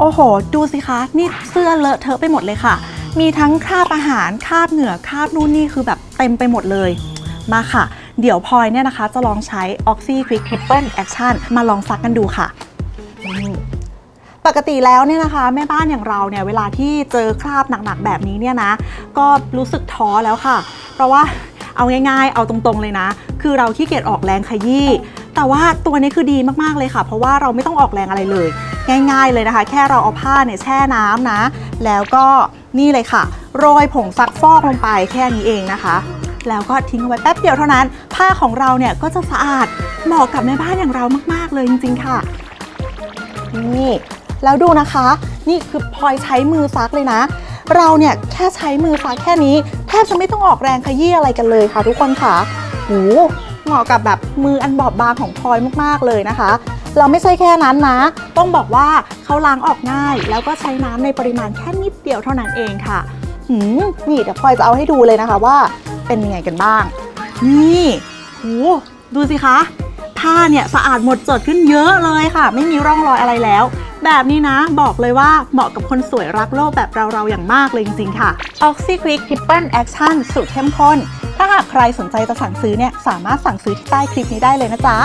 โอ้โห ดูสิคะ นี่เสื้อเลอะเทอะไปหมดเลยค่ะ มีทั้งคราบอาหารคราบเหงื่อคราบนู่นนี่คือแบบเต็มไปหมดเลย มาค่ะ เดี๋ยวพลอยเนี่ยนะคะ จะลองใช้ Oxy Quick Triple Action มาลองซักกันดูค่ะปกติแล้วเนี่ยนะคะ แม่บ้านอย่างเราเนี่ยเวลาที่เจอคราบหนักๆแบบนี้เนี่ยนะ ก็รู้สึกท้อแล้วค่ะ เพราะว่าเอาง่ายๆ เอาตรงๆเลยนะ คือเราขี้เกียจออกแรงขยี้แต่ว่าตัวนี้คือดีมากๆเลยค่ะ เพราะว่าเราไม่ต้องออกแรงอะไรเลย ง่ายๆเลยนะคะ แค่เราเอาผ้าเนี่ยแช่น้ำนะ แล้วก็นี่เลยค่ะ โรยผงซักฟอกลงไปแค่นี้เองนะคะ แล้วก็ทิ้งเอาไว้แป๊บเดียวเท่านั้น ผ้าของเราเนี่ยก็จะสะอาดเหมาะกับแม่บ้านอย่างเรามากๆเลยจริงๆค่ะนี่แล้วดูนะคะ นี่คือพลอยใช้มือซักเลยนะ เราเนี่ยแค่ใช้มือซักแค่นี้แทบจะไม่ต้องออกแรงขยี้อะไรกันเลยค่ะ ทุกคนค่ะโหเหมาะกับแบบมืออันบอบบางของพลอยมากๆเลยนะคะ เราไม่ใช่แค่นั้นนะ ต้องบอกว่าเขาล้างออกง่าย แล้วก็ใช้น้ำในปริมาณแค่นิดเดียวเท่านั้นเองค่ะหืมนี่เดี๋ยวพลอยจะเอาให้ดูเลยนะคะว่าเป็นยังไงกันบ้าง นี่โหดูสิคะผ้าเนี่ยสะอาดหมดจดขึ้นเยอะเลยค่ะ ไม่มีร่องรอยอะไรแล้ว แบบนี้นะบอกเลยว่าเหมาะกับคนสวยรักโลกแบบเราๆอย่างมากเลยจริงๆค่ะ Oxy Quick Triple Action สูตรเข้มข้น ถ้าหากใครสนใจจะสั่งซื้อเนี่ยสามารถสั่งซื้อที่ใต้คลิปนี้ได้เลยนะจ๊ะ